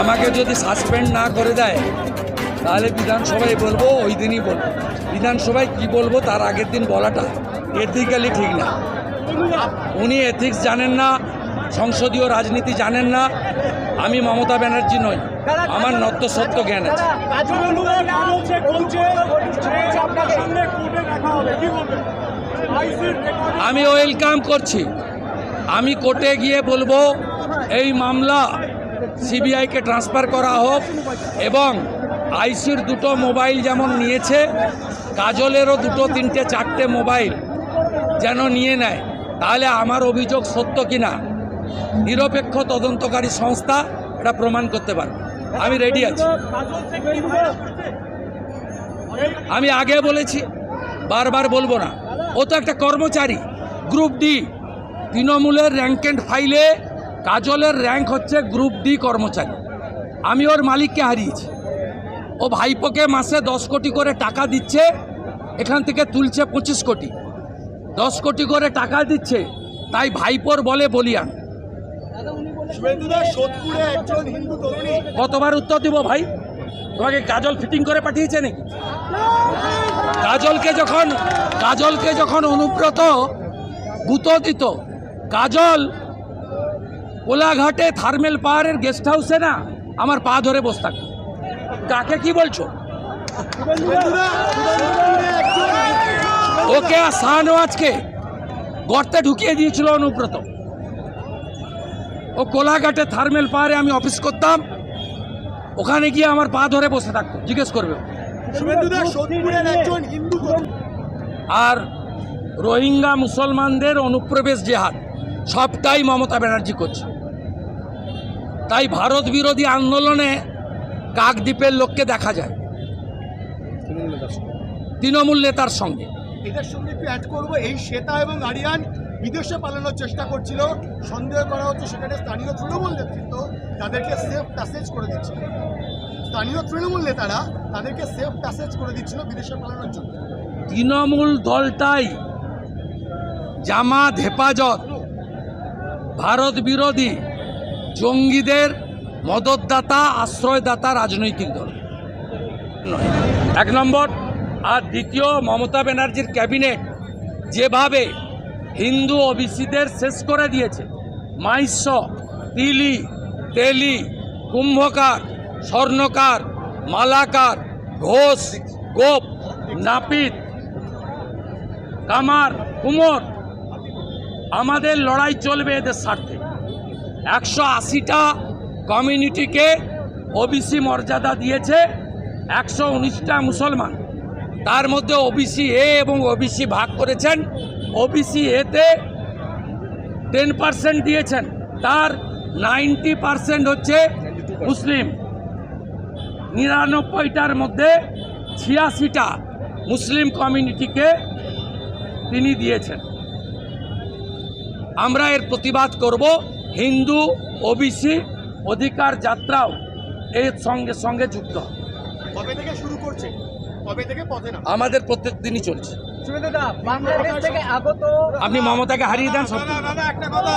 আমাকে যদি সাসপেন্ড না করে দেয়, তাহলে বিধানসভায় বলব, ওই দিনই বলব বিধানসভায় কি বলব তার আগের দিন বলাটা এথিক্যালি ঠিক না। উনি এথিক্স জানেন না, সংসদীয় রাজনীতি জানেন না, আমি মমতা ব্যানার্জি নই, আমার নত্য সত্য জ্ঞান আছে। আমি ওয়েলকাম করছি। আমি কোর্টে গিয়ে বলব, এই মামলা সিবিআইকে ট্রান্সফার করা হোক এবং আইসির দুটো মোবাইল যেমন নিয়েছে, কাজলেরও দুটো, তিনটে, চারটে মোবাইল যেন নিয়ে নেয়, তাহলে আমার অভিযোগ সত্য কিনা? নিরপেক্ষ তদন্তকারী সংস্থা এটা প্রমাণ করতে পারবে। আমি রেডি আছি? আমি আগে বলেছি, বারবার বলব না। ও তো একটা কর্মচারী গ্রুপ ডি তৃণমূলের র্যাঙ্ক অ্যান্ড ফাইলে কাজলের র্যাঙ্ক হচ্ছে গ্রুপ ডি কর্মচারী। আমি ওর মালিককে হারিয়েছি। ও ভাইপোকে মাসে দশ কোটি করে টাকা দিচ্ছে এখান থেকে তুলছে পঁচিশ কোটি। দশ কোটি করে টাকা দিচ্ছে তাই ভাইপোর বলে বলিয়ান। কতবার উত্তর দিব ভাই? তোমাকে কাজল ফিটিং করে পাঠিয়েছে নাকি? কাজলকে যখন কাজলকে যখন অনুব্রত গুঁতো দিত কাজল কোলাঘাটে থার্মেল পাহাড়ের গেস্ট হাউসে না আমার পা ধরে বসে থাকতো কাকে কি বলছো? ওকে আর শাহনওয়াজকে গর্তে ঢুকিয়ে দিয়েছিল অনুব্রত। ও কোলাঘাটে থার্মেল পাহাড়ে আমি অফিস করতাম ওখানে গিয়ে আমার পা ধরে বসে থাকতো জিজ্ঞেস করবে আর রোহিঙ্গা মুসলমানদের অনুপ্রবেশ জেহাদ সবটাই মমতা ব্যানার্জি করছে। তাই ভারত বিরোধী আন্দোলনে কাকদ্বীপের লোককে দেখা যায়। তৃণমূল নেতার সঙ্গে। এদের সঙ্গে একটু অ্যাড করব? এই শ্বেতা এবং আরিয়ান বিদেশে পালানোর চেষ্টা করছিল। সন্দেহ করা হচ্ছে সেখানে স্থানীয় তৃণমূল নেতৃত্ব তাদেরকে সেফ প্যাসেজ করে দিচ্ছিল স্থানীয় তৃণমূল নেতারা তাদেরকে সেফ প্যাসেজ করে দিচ্ছিল বিদেশে পালানোর জন্য। তৃণমূল দলটাই জামাত হেফাজত। ভারত বিরোধী জঙ্গিদের মদতদাতা, আশ্রয়দাতা, রাজনৈতিক দল। নয়। এক নম্বর আর দ্বিতীয় মমতা ব্যানার্জির ক্যাবিনেট যেভাবে হিন্দু ওবিসিদের শেষ করে দিয়েছে মাইস্য তিলি, তেলি, কুম্ভকার, স্বর্ণকার, মালাকার, ঘোষ, গোপ, নাপিত, কামার, কুমোর, আমাদের লড়াই চলবে এদের স্বার্থে। একশো আশিটা কমিউনিটিকে ওবিসি মর্যাদা দিয়েছে, একশো উনিশটা মুসলমান। তার মধ্যে ওবিসি এ এবং ওবিসি ভাগ করেছেন। ওবিসি এতে টেন পার্সেন্ট দিয়েছেন। তার নাইনটি পার্সেন্ট হচ্ছে মুসলিম। নিরানব্বইটার মধ্যে ছিয়াশিটা মুসলিম কমিউনিটিকে তিনি দিয়েছেন। আমরা এর প্রতিবাদ করব। হিন্দু ওবিসি অধিকার যাত্রাও এর সঙ্গে সঙ্গে যুক্ত। কবে থেকে শুরু করছে? কবে থেকে পথে না আমাদের প্রত্যেক দিনই চলছে। সুমিত্রা বাংলাদেশ থেকে আগত আপনি মমতাকে হারিয়ে দেন সব দাদা একটা কথা।